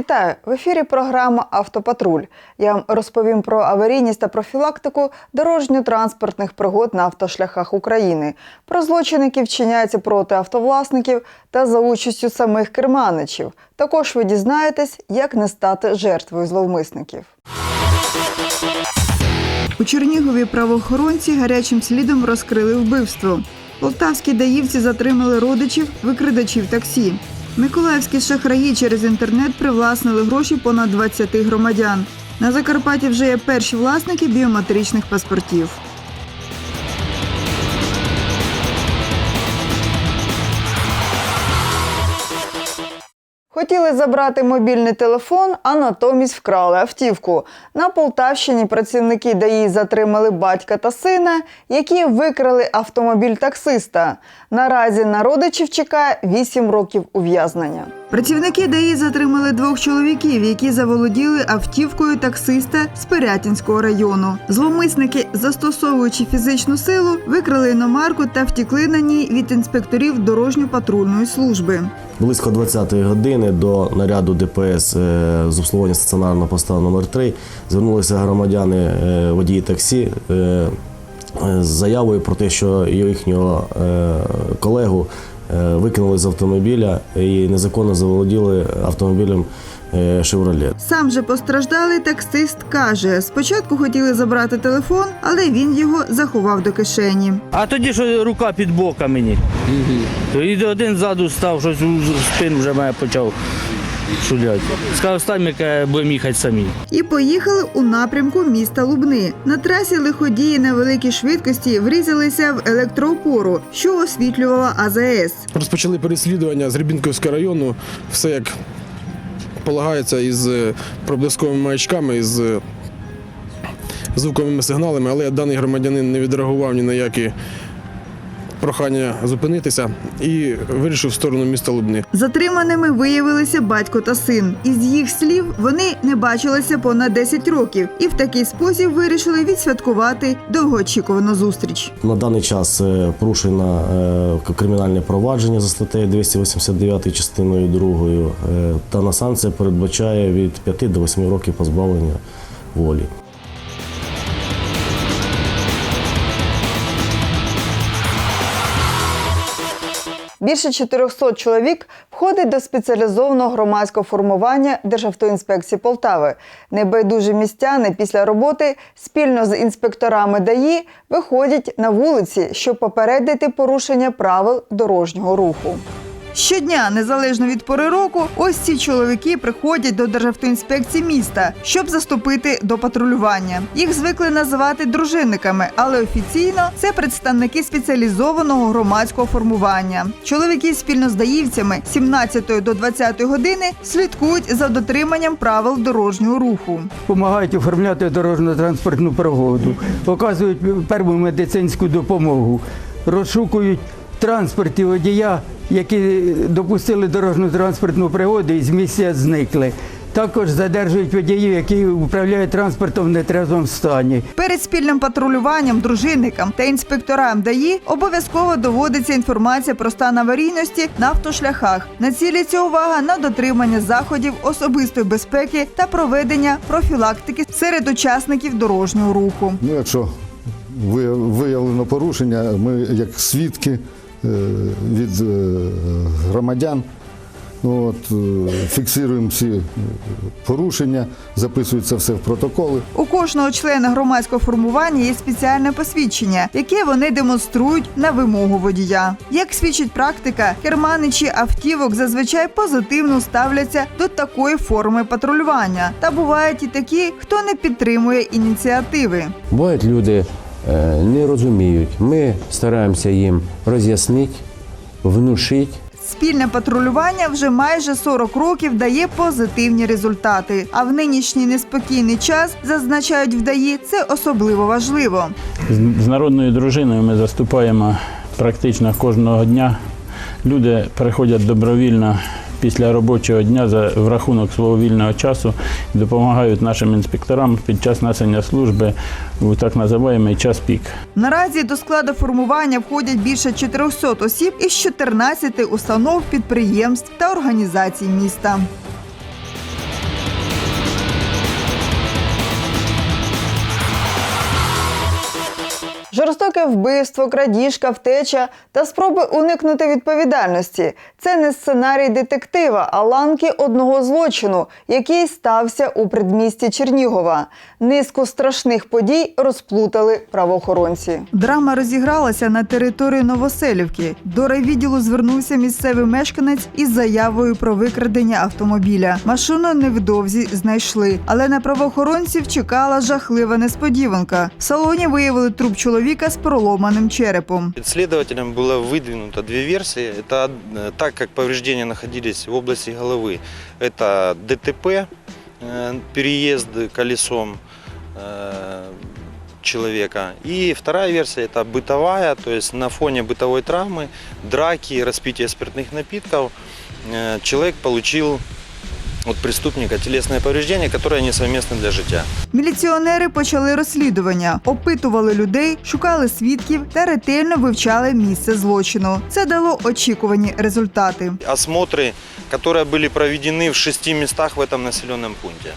Вітаю в ефірі. Програма Автопатруль. Я вам розповім про аварійність та профілактику дорожньо-транспортних пригод на автошляхах України, про злочини, які вчиняються проти автовласників та за участю самих керманичів. Також ви дізнаєтесь, як не стати жертвою зловмисників. У Чернігові правоохоронці гарячим слідом розкрили вбивство. Полтавські даївці затримали родичів викрадачів таксі. Миколаївські шахраї через інтернет привласнили гроші понад 20 громадян. На Закарпатті вже є перші власники біометричних паспортів. Хотіли забрати мобільний телефон, а натомість вкрали автівку. На Полтавщині працівники ДАІ затримали батька та сина, які викрали автомобіль таксиста. Наразі на родичів чекає 8 років ув'язнення. Працівники ДАІ затримали двох чоловіків, які заволоділи автівкою таксиста з Пирятінського району. Зловмисники, застосовуючи фізичну силу, викрали іномарку та втікли на ній від інспекторів дорожньо-патрульної служби. Близько 20-ї години до наряду ДПС е, з обслуговування стаціонарного поста номер 3 звернулися громадяни е, водії таксі е, з заявою про те, що їхнього колегу викинули з автомобіля і незаконно заволоділи автомобілем е, «Шевроле». Сам же постраждалий таксист каже: спочатку хотіли забрати телефон, але він його заховав до кишені. А тоді що рука під бока мені. І один ззаду став, щось у спину вже мене почав шуляти. Сказав, стань, будемо їхати самі. І поїхали у напрямку міста Лубни. На трасі лиходії на великій швидкості врізалися в електроопору, що освітлювала АЗС. Розпочали переслідування з Рібінковського району. Все як полагається із е, проблисковими маячками, із е, звуковими сигналами, але даний громадянин не відреагував ні на які прохання зупинитися і вирішив в сторону міста Лубни. Затриманими виявилися батько та син. Із їх слів вони не бачилися понад 10 років і в такий спосіб вирішили відсвяткувати довгоочікувану зустріч. На даний час е, порушено е, кримінальне провадження за статтею 289 частиною 2. е, Дана санкція передбачає від 5 до 8 років позбавлення волі. Більше 400 чоловік входить до спеціалізованого громадського формування Державтоінспекції Полтави. Небайдужі містяни після роботи спільно з інспекторами ДАІ виходять на вулиці, щоб попередити порушення правил дорожнього руху. Щодня, незалежно від пори року, ось ці чоловіки приходять до Державтоінспекції міста, щоб заступити до патрулювання. Їх звикли називати дружинниками, але офіційно це представники спеціалізованого громадського формування. Чоловіки спільно з даївцями 17 до 20 години слідкують за дотриманням правил дорожнього руху. допомагають оформляти дорожньо-транспортну пригоду, оказують перву медицинську допомогу, розшукують транспорт і водія, які допустили дорожньо-транспортну пригоду і з місця зникли. Також задержують водіїв, які управляють транспортом в нетрезвому стані. Перед спільним патрулюванням дружинникам та інспекторам ДАІ обов'язково доводиться інформація про стан аварійності на автошляхах. Націлюється увага на дотримання заходів особистої безпеки та проведення профілактики серед учасників дорожнього руху. Ну, якщо ви- виявлено порушення, ми як свідки від е, громадян ну, от, е, фіксуємо всі е, порушення, записується все в протоколи. У кожного члена громадського формування є спеціальне посвідчення, яке вони демонструють на вимогу водія. Як свідчить практика, керманичі автівок зазвичай позитивно ставляться до такої форми патрулювання. Та бувають і такі, хто не підтримує ініціативи. Бувають люди е, не розуміють. Ми стараємося їм роз'яснити, внушити. Спільне патрулювання вже майже 40 років дає позитивні результати. А в нинішній неспокійний час зазначають вдаї, це особливо важливо. З- З народною дружиною ми заступаємо практично кожного дня. Люди приходять добровільно після робочого дня за в рахунок свого вільного часу допомагають нашим інспекторам під час несення служби у так називаємий час пік. Наразі до складу формування входять більше 400 осіб із 14 установ, підприємств та організацій міста. Жорстоке вбивство, крадіжка, втеча та спроби уникнути відповідальності це не сценарій детектива, а ланки одного злочину, який стався у предмісті Чернігова. Низку страшних подій розплутали правоохоронці. Драма розігралася на території Новоселівки. До райвідділу звернувся місцевий мешканець із заявою про викрадення автомобіля. Машину невдовзі знайшли, але на правоохоронців чекала жахлива несподіванка. В салоні виявили труп чоловіка з проломаним черепом. Перед следователем было выдвинуто две версии. Это э, так как повреждения находились в области головы. Это ДТП, э, переезд колесом э, человека. И вторая версия это бытовая, то есть на фоне бытовой травмы, драки, распития спиртных напитков э, человек получил от преступника телесное повреждение, которое несовместно для життя. Міліціонери почали розслідування, опитували людей, шукали свідків та ретельно вивчали місце злочину. Це дало очікувані результати. осмотры, которые были проведены в шести местах в этом населенном пункте.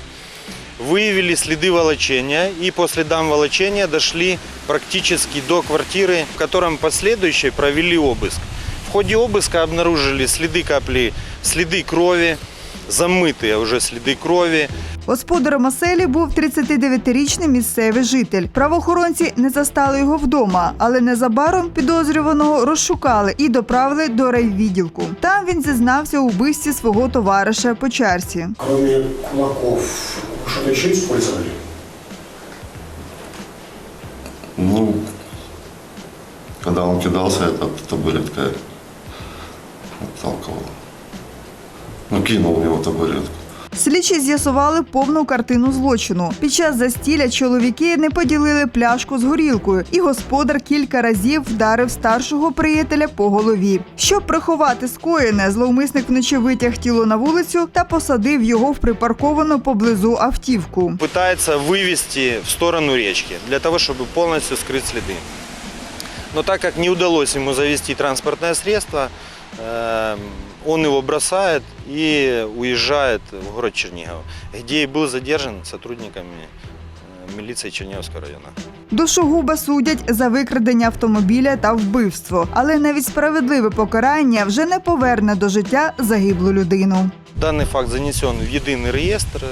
Выявили следы волочения и по следам волочения дошли практически до квартиры, в котором последующие провели обыск. В ходе обыска обнаружили следы капли, следы крови, замытые уже следы крови, Господарем оселі був 39-річний місцевий житель. Правоохоронці не застали його вдома, але незабаром підозрюваного розшукали і доправили до райвідділку. Там він зізнався у вбивстві свого товариша по чарці. Кроме кулаков, что-то еще использовали? Ну, когда он кидался, это табуретка отталкивала. Ну, кинул в него табуретку. Слідчі з'ясували повну картину злочину. Під час застілля чоловіки не поділили пляшку з горілкою, і господар кілька разів вдарив старшого приятеля по голові. Щоб приховати скоєне, зловмисник вночі витяг тіло на вулицю та посадив його в припарковану поблизу автівку. пытается вывести в сторону речки для того, чтобы полностью скрыть следы. Но так как не удалось ему завести транспортное средство, э, он его бросает и уезжает в город Чернигов, где и был задержан сотрудниками э, милиции Черниговского района. Душогуба судять за викрадення автомобіля та вбивство, але навіть справедливе покарання вже не поверне до життя загиблу людину. Даний факт занесен в єдиний реєстр, е,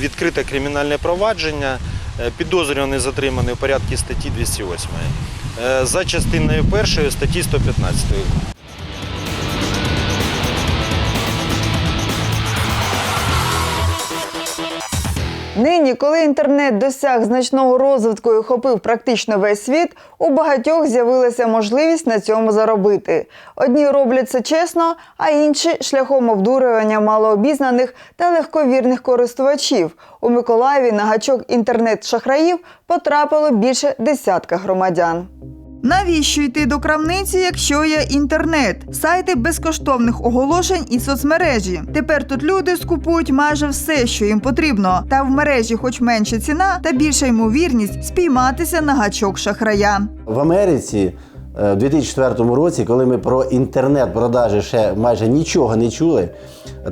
відкрите кримінальне провадження, е, підозрюваний затриманий у порядку статті 208. Е, За частиною першої статті 115. Нині, коли інтернет досяг значного розвитку і охопив практично весь світ, у багатьох з'явилася можливість на цьому заробити. Одні роблять це чесно, а інші шляхом обдурювання малообізнаних та легковірних користувачів. У Миколаєві на гачок інтернет-шахраїв потрапило більше десятка громадян. Навіщо йти до крамниці, якщо є інтернет, сайти безкоштовних оголошень і соцмережі? Тепер тут люди скупують майже все, що їм потрібно. Та в мережі, хоч менша ціна, та більша ймовірність спійматися на гачок шахрая. В Америці е, в 2004 році, коли ми про інтернет-продажі ще майже нічого не чули,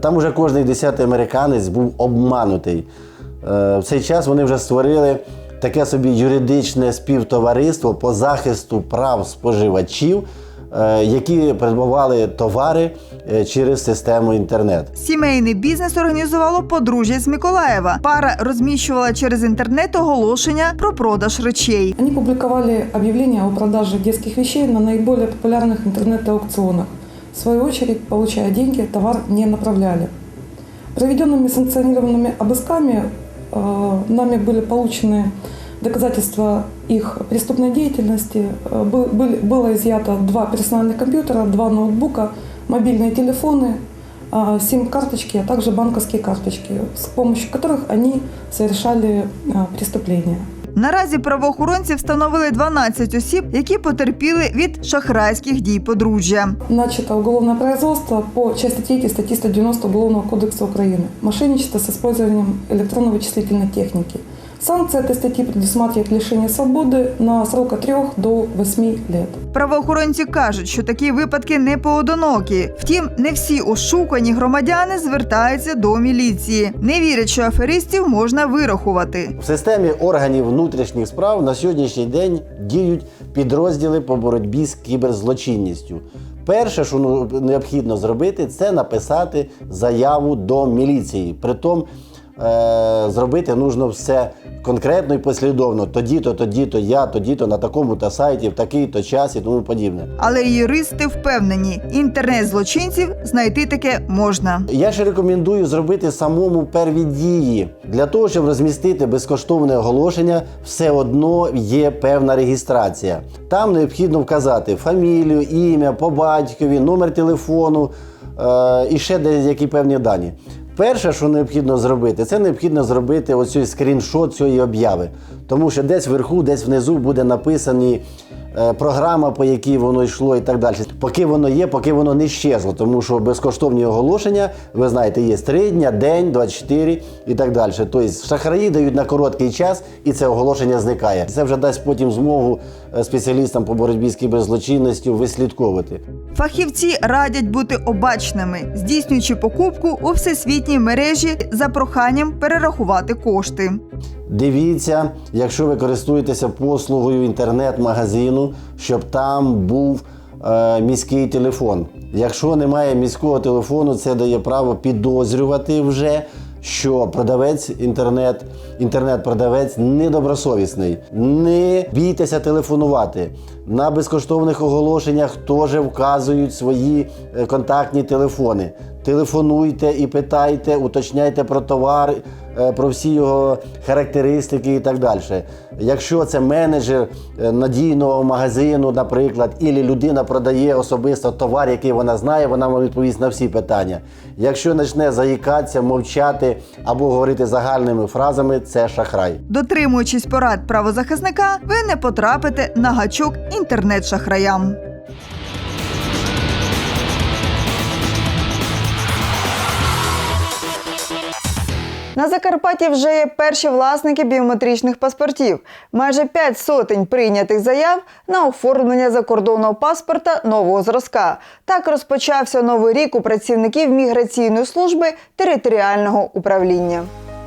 там уже кожний десятий американець був обманутий. Е, В цей час вони вже створили таке собі юридичне співтовариство по захисту прав споживачів, е, які придбавали товари е, через систему інтернет. Сімейний бізнес організувало подружжя з Миколаєва. Пара розміщувала через інтернет оголошення про продаж речей. Они публиковали объявления о продаже детских вещей на наиболее популярных интернет-аукционах. В свою очередь, получая деньги, товар не направляли. Проведенными санкционированными обысками э, нами были получены доказательства их преступной деятельности. Э, бы- были- было изъято два персональных компьютера, два ноутбука, мобильные телефоны, э, сим-карточки, а также банковские карточки, с помощью которых они совершали э, преступления. Наразі правоохоронці встановили 12 осіб, які потерпіли від шахрайських дій подружжя. Начато уголовное производство по части 3 статьи 190 Уголовного кодекса Украины. Мошенничество с использованием электронно-вычислительной техники. Санкция этой статьи предусматривает лишение свободы на срок от 3 до 8 лет. Правоохоронці кажуть, що такі випадки не поодинокі. Втім, не всі ошукані громадяни звертаються до міліції. Не вірять, що аферистів можна вирахувати. В системі органів внутрішніх справ на сьогоднішній день діють підрозділи по боротьбі з кіберзлочинністю. Перше, що ну, необхідно зробити, це написати заяву до міліції. Притом е, зробити нужно все конкретно і послідовно. Тоді-то, тоді-то, я, тоді-то на такому-то сайті, в такий-то час і тому подібне. Але юристи впевнені, інтернет-злочинців знайти таке можна. Я ще рекомендую зробити самому перві дії. Для того, щоб розмістити безкоштовне оголошення, все одно є певна реєстрація. Там необхідно вказати фамілію, ім'я, по батькові, номер телефону е- і ще деякі певні дані. Перше, що необхідно зробити, це необхідно зробити оцей скріншот цієї обяви. Тому що десь вверху, десь внизу буде написані е, програма, по якій воно йшло і так далі. Поки воно є, поки воно не щезло, тому що безкоштовні оголошення, ви знаєте, є 3 дня, день, 24 і так далі. Тобто шахраї дають на короткий час і це оголошення зникає. Це вже дасть потім змогу е, спеціалістам по боротьбі з кіберзлочинністю вислідковувати. Фахівці радять бути обачними, здійснюючи покупку у всесвітній мережі за проханням перерахувати кошти. Дивіться, якщо ви користуєтеся послугою інтернет-магазину, щоб там був е, міський телефон. Якщо немає міського телефону, це дає право підозрювати вже, що продавець інтернет, інтернет-продавець недобросовісний. Не бійтеся телефонувати. На безкоштовних оголошеннях теж вказують свої е, контактні телефони. Телефонуйте і питайте, уточняйте про товар, е, про всі його характеристики і так далі. Якщо це менеджер е, надійного магазину, наприклад, і людина продає особисто товар, який вона знає, вона вам відповість на всі питання. Якщо почне заїкатися, мовчати або говорити загальними фразами, це шахрай. Дотримуючись порад правозахисника, ви не потрапите на гачок інтернет-шахраям. На Закарпатті вже є перші власники біометричних паспортів. Майже п'ять сотень прийнятих заяв на оформлення закордонного паспорта нового зразка. Так розпочався новий рік у працівників міграційної служби територіального управління.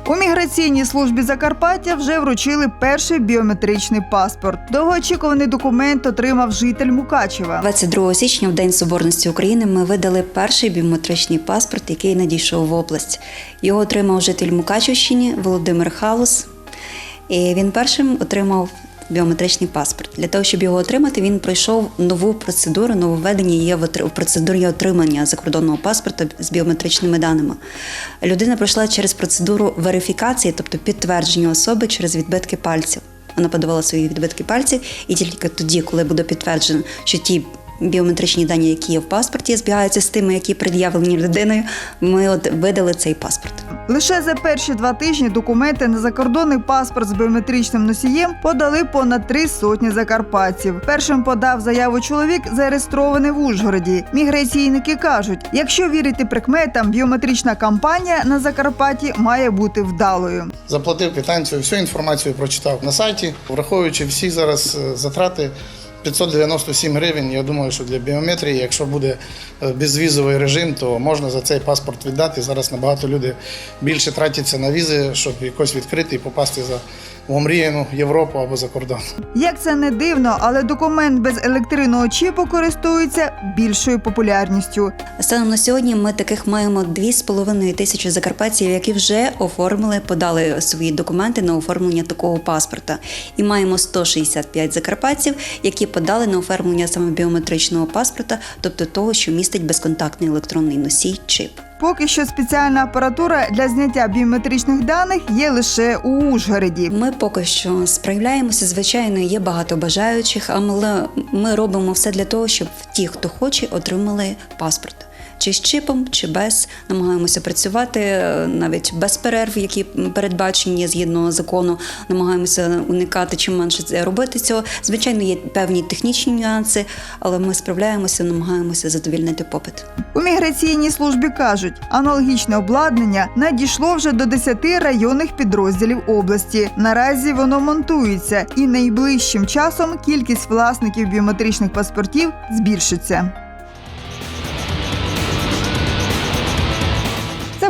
У міграційній службі Закарпаття вже вручили перший біометричний паспорт. Довгоочікуваний документ отримав житель Мукачева. 22 січня, в День Соборності України, ми видали перший біометричний паспорт, який надійшов в область. Його отримав житель Мукачевщини Володимир Халус. І він першим отримав біометричний паспорт. Для того, щоб його отримати, він пройшов нову процедуру, нововведення є в процедурі отримання закордонного паспорта з біометричними даними. Людина пройшла через процедуру верифікації, тобто підтвердження особи через відбитки пальців. Вона подавала свої відбитки пальців, і тільки тоді, коли буде підтверджено, що ті біометричні дані, які є в паспорті, збігаються з тими, які пред'явлені людиною, ми от видали цей паспорт. Лише за перші два тижні документи на закордонний паспорт з біометричним носієм подали понад три сотні закарпатців. Першим подав заяву чоловік, зареєстрований в Ужгороді. Міграційники кажуть, якщо вірити прикметам, біометрична кампанія на Закарпатті має бути вдалою. Заплатив квитанцію, всю інформацію прочитав на сайті, враховуючи всі зараз е, затрати. 597 гривень. Я думаю, що для біометрії, якщо буде е, безвізовий режим, то можна за цей паспорт віддати. Зараз набагато люди більше тратяться на візи, щоб якось відкрити і попасти за в омріяну Європу або за кордон. Як це не дивно, але документ без електронного чіпу користується більшою популярністю. Станом на сьогодні ми таких маємо 2,5 тисячі закарпатців, які вже оформили, подали свої документи на оформлення такого паспорта. І маємо 165 закарпатців, які подали на оформлення саме біометричного паспорта, тобто того, що містить безконтактний електронний носій чип. Поки що спеціальна апаратура для зняття біометричних даних є лише у Ужгороді. Ми поки що справляємося. Звичайно, є багато бажаючих, але ми робимо все для того, щоб ті, хто хоче, отримали паспорт. Чи з чипом, чи без. Намагаємося працювати е, навіть без перерв, які передбачені згідно закону. Намагаємося уникати чим менше робити цього. Звичайно, є певні технічні нюанси, але ми справляємося, намагаємося задовільнити попит. У міграційній службі кажуть, аналогічне обладнання надійшло вже до 10 районних підрозділів області. Наразі воно монтується, і найближчим часом кількість власників біометричних паспортів збільшиться.